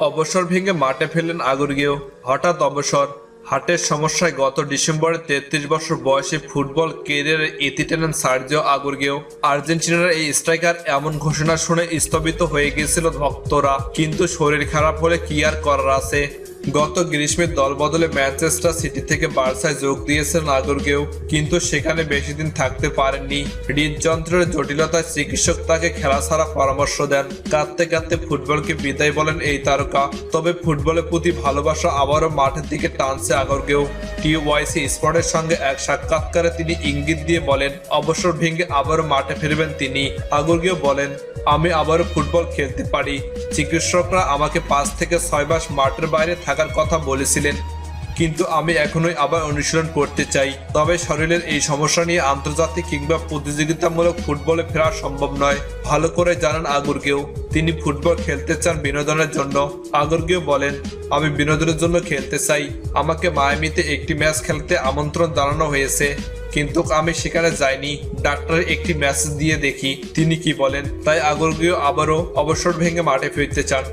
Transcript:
অবসর ভেঙে মাঠে ফেলেন আগরগেও। হঠাৎ অবসর। হার্টের সমস্যায় গত ডিসেম্বরে তেত্রিশ বছর বয়সে ফুটবল কেরিয়ারে ইতি টেনেন সার্জিও আগরগেও। আর্জেন্টিনার এই স্ট্রাইকার এমন ঘোষণা শুনে স্থবিত হয়ে গিয়েছিল ভক্তরা। কিন্তু শরীর খারাপ হলে কি আর করার আছে? গত গ্রীষ্মের দল বদলে ম্যানচেস্টার সিটি থেকে বার্সায় যোগ দিয়েছেন আগরগেও কিন্তু সেখানে বেশি দিন থাকতে পারেননি। হৃদযন্ত্রের জটিলতায় চিকিৎসক তাকে খেলা ছাড়া পরামর্শ দেন। কাঁদতে কাঁদতে ফুটবলকে বিদায় বলেন এই তারকা। তবে ফুটবলের প্রতি ভালোবাসা আবারও মাঠের দিকে টানছে আগরগেও টিওয়াইসি স্পটের সঙ্গে এক সাক্ষাৎকারে তিনি ইঙ্গিত দিয়ে বলেন, অবসর ভেঙে আবারও মাঠে ফিরবেন তিনি। আগরগেও বলেন আমি আবারও ফুটবল খেলতে পারি। চিকিৎসকরা আমাকে পাঁচ থেকে ছয় মাস মাঠের বাইরে থাকার কথা বলেছিলেন। কিন্তু আমি এখনোই আবার অনুশীলন করতে চাই। তবে শরীরের এই সমস্যা নিয়ে আন্তর্জাতিক কিংবা প্রতিযোগিতামূলক ফুটবলে ফেরা সম্ভব নয়। ভালো করে জানান আগরকেও তিনি ফুটবল খেলতে চান বিনোদনের জন্য। আগরকেও বলেন, আমি বিনোদনের জন্য খেলতে চাই। আমাকে মায়ামিতে একটি ম্যাচ খেলতে আমন্ত্রণ জানানো হয়েছে। কিন্তু আমি সেখানে যাইনি। ডাক্তার একটি মেসেজ দিয়ে দেখি, তিনি কি বলেন। তাই আগরগীয় আবারও অবসর ভেঙে মাঠে ফিরতে চান।